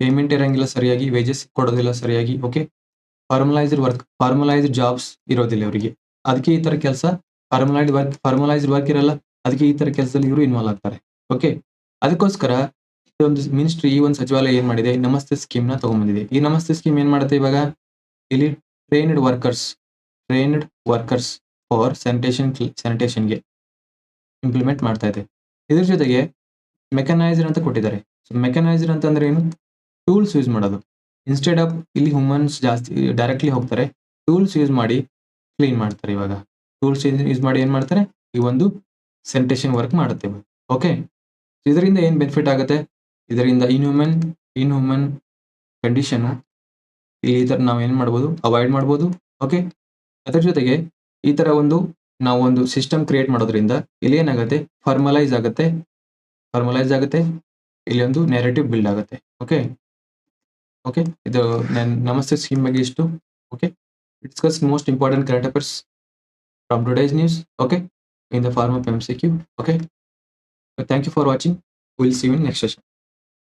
ಪೇಮೆಂಟ್ ಇರೋಂಗಿಲ್ಲ ಸರಿಯಾಗಿ ವೇಜಸ್ ಕೊಡೋದಿಲ್ಲ ಸರಿಯಾಗಿ okay formalised work formalised jobs ಇರೋದಿಲ್ಲ ಇವರಿಗೆ. ಅದಕ್ಕೆ ಈ ತರ ಕೆಲಸ ಫಾರ್ಮಲೈಸ್ಡ್ ವರ್ಕ್ ಫಾರ್ಮಲೈಸ್ಡ್ ವರ್ಕ್ ಇರಲ್ಲ. ಅದಕ್ಕೆ ಈ ತರ ಕೆಲಸದಲ್ಲಿ ಇವರು ಇನ್ವಾಲ್ವ್ ಆಗ್ತಾರೆ. ಓಕೆ ಅದಕ್ಕೋಸ್ಕರ ಒಂದು ಮಿನಿಸ್ಟ್ರಿ, ಈ ಒಂದು ಸಚಿವಾಲಯ ಏನ್ ಮಾಡಿದೆ? ನಮಸ್ತೆ ಸ್ಕೀಮ್ನ ತಗೊಂಡ್ಬಂದಿದೆ ಈ ನಮಸ್ತೆ ಸ್ಕೀಮ್ ಏನ್ ಮಾಡುತ್ತೆ ಇವಾಗ? ಇಲ್ಲಿ trained workers trained workers for sanitation ಸ್ಯಾನಿಟೇಷನ್ಗೆ implement ಮಾಡ್ತಾ ಇದೆ. ಇದ್ರ ಜೊತೆಗೆ ಮೆಕನೈಸರ್ ಅಂತ ಕೊಟ್ಟಿದ್ದಾರೆ. ಸೊ ಮೆಕನೈಸರ್ ಅಂತಂದ್ರೆ ಏನು? ಟೂಲ್ಸ್ ಯೂಸ್ ಮಾಡೋದು. ಇನ್ಸ್ಟೆಡ್ ಆಫ್ ಇಲ್ಲಿ ಹ್ಯೂಮನ್ಸ್ ಜಾಸ್ತಿ ಡೈರೆಕ್ಟ್ಲಿ ಹೋಗ್ತಾರೆ ಟೂಲ್ಸ್ ಯೂಸ್ ಮಾಡಿ ಕ್ಲೀನ್ ಮಾಡ್ತಾರೆ ಇವಾಗ. ಟೂಲ್ಸ್ ಯೂಸ್ ಮಾಡಿ ಏನ್ ಮಾಡ್ತಾರೆ? ಈ ಒಂದು ಸ್ಯಾನಿಟೇಷನ್ ವರ್ಕ್ ಮಾಡುತ್ತೆ ಓಕೆ ಇದರಿಂದ ಏನು ಬೆನಿಫಿಟ್ ಆಗುತ್ತೆ? ಇದರಿಂದ ಇನ್ಹ್ಯೂಮನ್ ಇನ್ಹ್ಯೂಮನ್ ಕಂಡೀಷನ್ ಈ ಥರ ನಾವು ಏನು ಮಾಡ್ಬೋದು? ಅವಾಯ್ಡ್ ಮಾಡ್ಬೋದು. ಓಕೆ ಅದರ ಜೊತೆಗೆ ಈ ಥರ ಒಂದು ನಾವು ಒಂದು ಸಿಸ್ಟಮ್ ಕ್ರಿಯೇಟ್ ಮಾಡೋದ್ರಿಂದ ಇಲ್ಲಿ ಏನಾಗುತ್ತೆ? ಫಾರ್ಮಲೈಸ್ ಆಗುತ್ತೆ. ಫಾರ್ಮಲೈಸ್ ಆಗುತ್ತೆ. ಇಲ್ಲಿ ಒಂದು ನೆರೆಟಿವ್ ಬಿಲ್ಡ್ ಆಗುತ್ತೆ. ಓಕೆ ಓಕೆ ಇದು ನಮಸ್ತೆ ಸ್ಕೀಮ್ ಬಗ್ಗೆ ಇಷ್ಟು. Okay discuss most important current affairs from today's news okay in the form of M C Q okay thank you for watching will see in next session